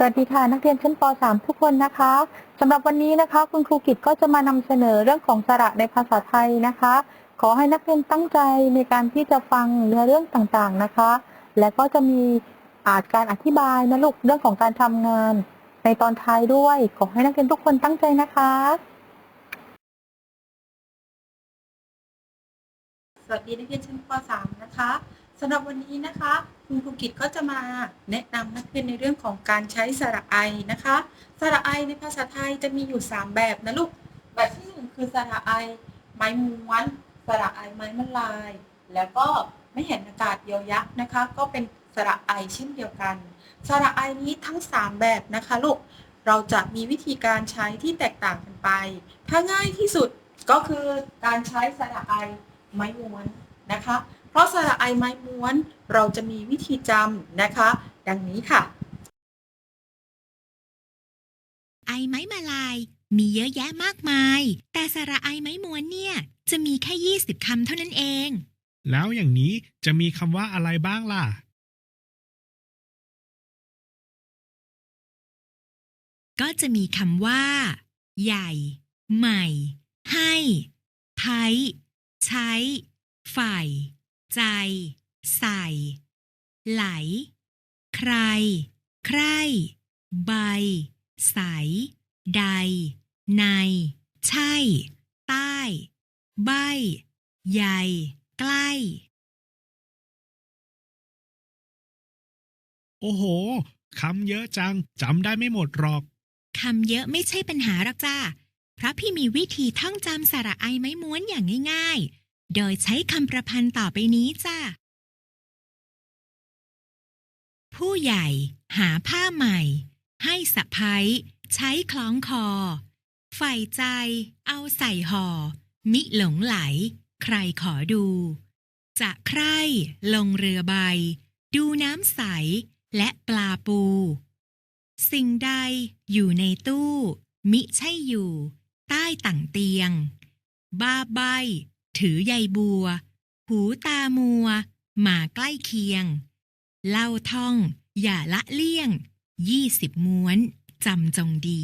สวัสดีค่ะ นักเรียนชั้นป .3 ทุกคนนะคะสำหรับวันนี้นะคะ คุณครูกิตก็จะมานำเสนอเรื่องของสระในภาษาไทยนะคะ ขอให้นักเรียนตั้งใจในการที่จะฟังเนื้อเรื่องต่างๆนะคะ และก็จะมีอาจการอธิบายนะลูกเรื่องของการทำงาน ในตอนท้ายด้วย ขอให้นักเรียนทุกคนตั้งใจนะคะ สวัสดีนักเรียนชั้นป .3 นะคะ สำหรับวันนี้นะคะคุณครูกิตก็จะมาแนะนำนักเรียนในเรื่องของการใช้สระไอนะคะสระไอในภาษาไทยจะมีอยู่ 3 แบบนะลูกแบบที่1คือสระไอไม้ม้วนสระไอไม้มะลาย แล้วก็ไม่เห็นอากาศเยียวยักษ์นะคะ ก็เป็นสระไอเช่นเดียวกันสระไอนี้ทั้ง 3 แบบนะคะลูกเราจะมีวิธีการใช้ที่แตกต่างกันไป ถ้าง่ายที่สุดก็คือการใช้สระไอไม้ม้วนนะคะ ราะสระไอไม้ม้วน เราจะมีวิธีจำนะคะ ดังนี้ค่ะ ไอไม้มาลาย มีเยอะแยะมากมาย แต่สระไอไม้ม้วนเนี่ย จะมีแค่ 20คำเท่านั้นเอง แล้วอย่างนี้จะมีคำว่าอะไรบ้างล่ะ ก็จะมีคำว่า ใหญ่ ใหม่ ให้ไทยใช้ ฝ่าย ใจ ใส่ ไหล ใคร ใคร ใบ ใส ใด ใน ใช่ ใต้ ใบ ใหญ่ ใกล้ โอ้โห คำเยอะจัง จำได้ไม่หมดหรอก คำเยอะไม่ใช่ปัญหาหรอกจ้า เพราะพี่มีวิธีท่องจำสระไอไม้ม้วนอย่างง่าย ๆ โดยใช้คำประพันธ์ต่อไปนี้จ้าผู้ใหญ่หาผ้าใหม่ ให้สะพ้ายใช้คล้องคอ ใฝ่ใจเอาใส่ห่อ มิหลงไหล ใครขอดู จะใครลงเรือใบ ดูน้ำใสและปลาปู สิ่งใดอยู่ในตู้ มิใช่อยู่ ใต้ต่างเตียง บ้าใบ ถือใยบัว หูตามัว หมาใกล้เคียง เล่าท่อง อย่าละเลี่ยง ยี่สิบม้วน จำจงดี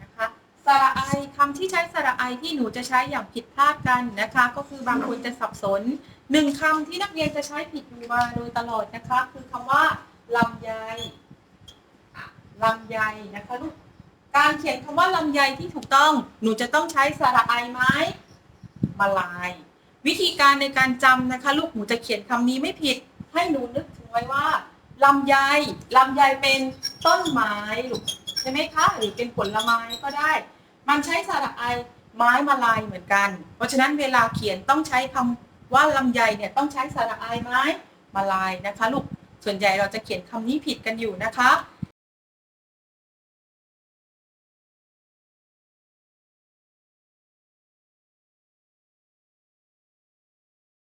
นะคะสระไอคำที่ใช้สระไอที่หนูจะใช้อย่างผิดพลาดกันนะคะ ก็คือบางคนจะสับสนหนึ่งคำที่นักเรียนจะใช้ผิดอยู่มาโดยตลอดนะคะ คือคำว่าลำไย ลำไยนะคะลูก การเขียนคำว่าลำไยที่ถูกต้อง หนูจะต้องใช้สระไอไหมมาลาย วิธีการในการจำนะคะ ลูกหนูจะเขียนคำนี้ไม่ผิด ให้หนูนึกถึงไว้ว่าลำไยลำไยเป็นต้นไม้ลูกใช่ไหมคะ หรือเป็นผลไม้ก็ได้ มันใช้สระไอไม้มาลายเหมือนกัน เพราะฉะนั้นเวลาเขียนต้องใช้คำว่าลำไยเนี่ยต้องใช้สระไอไม้มาลายนะคะ ลูกส่วนใหญ่เราจะเขียนคำนี้ผิดกันอยู่นะคะ